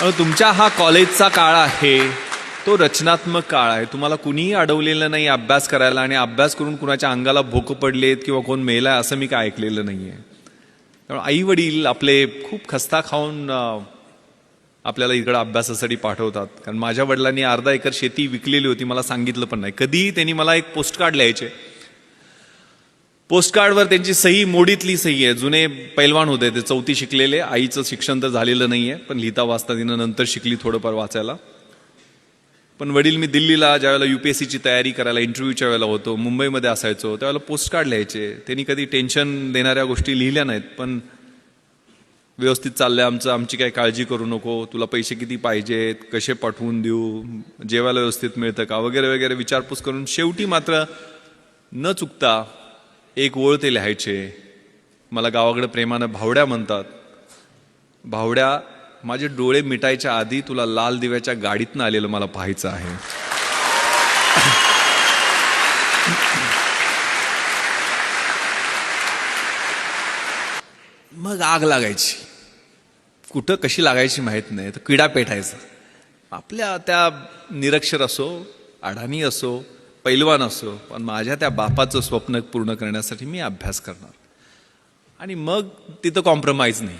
अहो, तुमच्या हा कॉलेजचा काळ आहे. तो रचनात्मक काळ आहे. तुम्हाला कुणीही अडवलेलं नाही अभ्यास करायला आणि अभ्यास करून कुणाच्या अंगाला भोक पडलेत किंवा कोण मेलाय असं मी काय ऐकलेलं नाही आहे त्यामुळे आई वडील आपले खूप खस्ता खाऊन आपल्याला इकडं अभ्यासासाठी पाठवतात. कारण माझ्या वडिलांनी अर्धा एकर शेती विकलेली होती मला सांगितलं पण नाही. कधीही त्यांनी मला एक पोस्टकार्ड लिहायचे. पोस्टकार्डवर त्यांची सही मोडीतली सही आहे. जुने पैलवान होते ते चौथी शिकलेले. आईचं शिक्षण तर झालेलं नाही आहे पण लिहिता वाचता तिनं नंतर शिकली थोडंफार वाचायला. पण वडील मी दिल्लीला ज्यावेळेला यू पी एस सीची तयारी करायला इंटरव्ह्यूच्या वेळेला होतो मुंबईमध्ये असायचो त्यावेळेला पोस्टकार्ड लिहायचे. त्यांनी कधी टेन्शन देणाऱ्या गोष्टी लिहिल्या नाहीत पण व्यवस्थित चाललं आहे आमचं आमची काही काळजी करू नको तुला पैसे किती पाहिजेत कसे पाठवून देऊ जेवायला व्यवस्थित मिळतं का वगैरे वगैरे विचारपूस करून शेवटी मात्र न चुकता एक ओळ ते लिहायचे. मला गावाकडे प्रेमानं भावड्या म्हणतात. भावड्या माझे डोळे मिटायच्या आधी तुला लाल दिव्याच्या गाडीतनं आलेलं मला पाहायचं आहे. मग आग लागायची. कुठं कशी लागायची माहीत नाही. तर किडा पेटायचा. आपल्या त्या निरक्षर असो अडाणी असो पैलवान असो पण माझ्या त्या बापाचं स्वप्न पूर्ण करण्यासाठी मी अभ्यास करणार. आणि मग तिथं कॉम्प्रोमाइज नाही.